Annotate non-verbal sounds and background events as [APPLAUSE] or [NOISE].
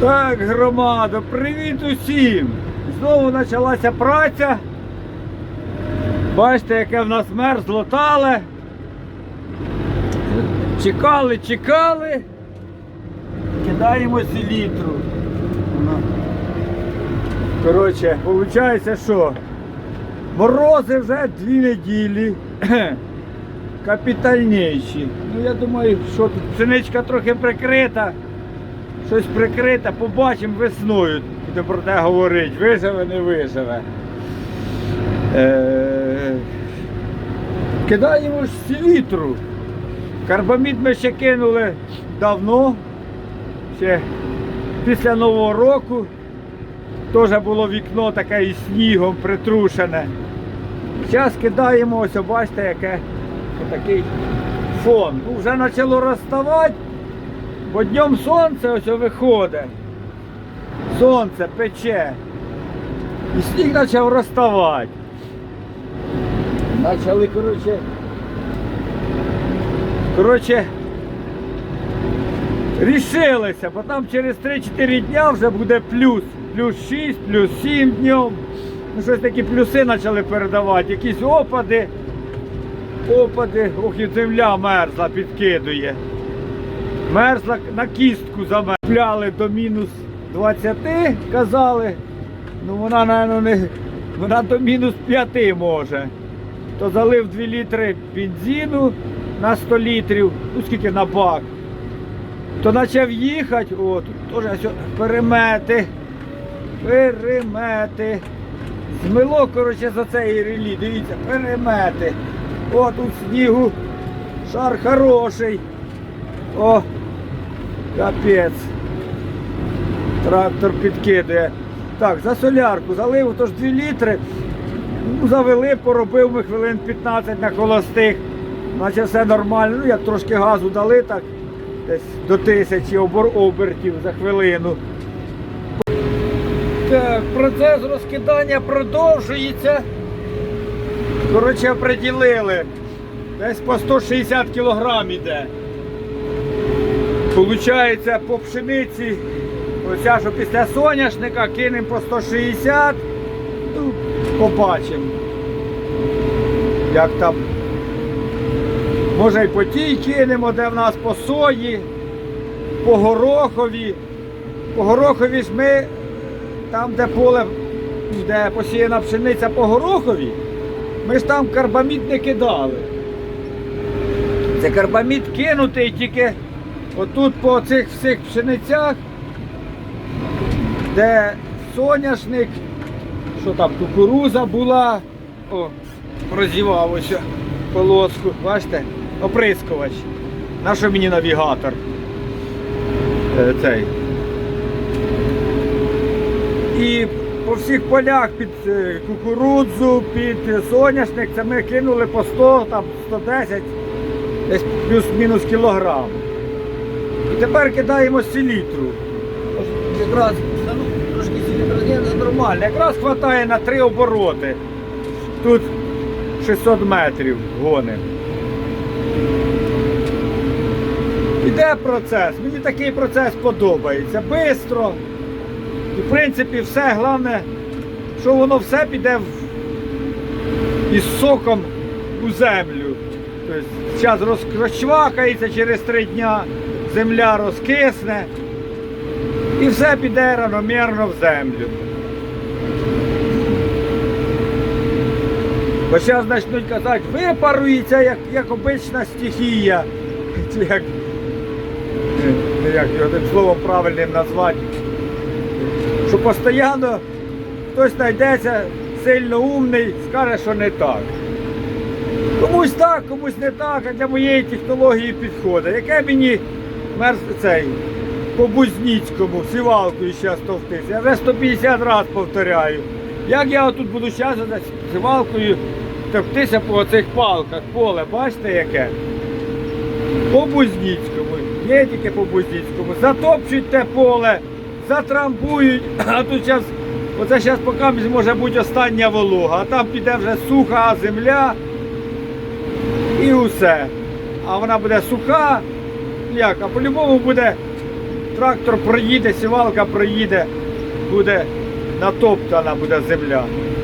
Так, громадо, привіт усім! Знову почалася праця. Бачите, яке в нас мерзло тале. Чекали, чекали. Кидаємо селітру. Коротше, виходить, що морози вже дві неділі. [CLEARS THROAT] Капітальніші. Ну я думаю, що тут пшеничка трохи прикрита. Щось прикрите, побачимо весною. Будемо про те говорити. Виживе, не виживе. Е... Кидаємо селітру. Карбамід ми ще кинули давно, ще після Нового року. Теж було вікно таке із снігом притрушене. Зараз кидаємо, ось бачите, яке такий фон. Ну, вже почало розставати, бо днем сонце ось виходить. Сонце пече. І сніг почав розставати. Почали, коротше. Коротше, рішилися, бо там через 3-4 дня вже буде плюс. Плюс 6, плюс 7 днем. Ну, щось такі плюси почали передавати, якісь опади. Опади, ох і земля мерзла, підкидує. Мерзла на кістку замерзли до мінус 20, казали. Ну вона, напевно, не, вона до мінус 5 може. То залив 2 літри бензину на 100 літрів, ну скільки на бак. То почав їхати, о, теж перемети. Перемети. Змило, коротше, за цей релі, дивіться, перемети. О, тут снігу шар хороший. О, капець. Трактор підкидає. Так, за солярку залив, тож 2 літри. Ну, завели, поробив ми хвилин 15 на холостих. Наче все нормально. Ну, як трошки газу дали, так десь до тисячі обертів за хвилину. Так, процес розкидання продовжується. Коротше, оприділили. Десь по 160 кілограм іде. Получається по пшениці, оця, що після соняшника кинемо по 160. Ну, побачимо. Як там. Може і по тій кинемо, де в нас по сої, по горохові. По горохові ж ми там, де поле, де посіяна пшениця по горохові, ми ж там карбамід не кидали. Це карбамід кинутий тільки отут по цих всіх пшеницях, де соняшник, що там, кукуруза була, о, розівав ось полоску, бачите, оприскувач. На що мені навігатор? Е, цей. І по всіх полях під е, кукурудзу, під соняшник, це ми кинули по 100, там 110, десь плюс-мінус кілограм. І тепер кидаємо селітру. Якраз ну, трошки селітра ні, це нормально. Якраз вистачає на три обороти. Тут 600 метрів гоним. Іде процес. Мені такий процес подобається. Бистро. І в принципі все головне, що воно все піде в... із соком у землю. Тобто зараз роз... розчвакається через три дня, земля розкисне і все піде равномірно в землю. Бо зараз почнуть казати, випарується як, як обична стихія. [LAUGHS] Чи як, як його тим словом правильним назвати що постійно хтось знайдеться сильно умний, скаже, що не так. Комусь так, комусь не так, а для моєї технології підходить. Яке мені мерз цей по Бузніцькому сівалкою зараз товктися. Я вже 150 разів повторяю. Як я отут буду зараз сівалкою товктися по цих палках, поле, бачите яке? По Бузніцькому. Є тільки по Бузніцькому. Затопчуть те поле затрамбують, а тут зараз, оце зараз поки може бути остання волога, а там піде вже суха земля і усе. А вона буде суха, а по-любому буде трактор проїде, сівалка проїде, буде натоптана буде земля.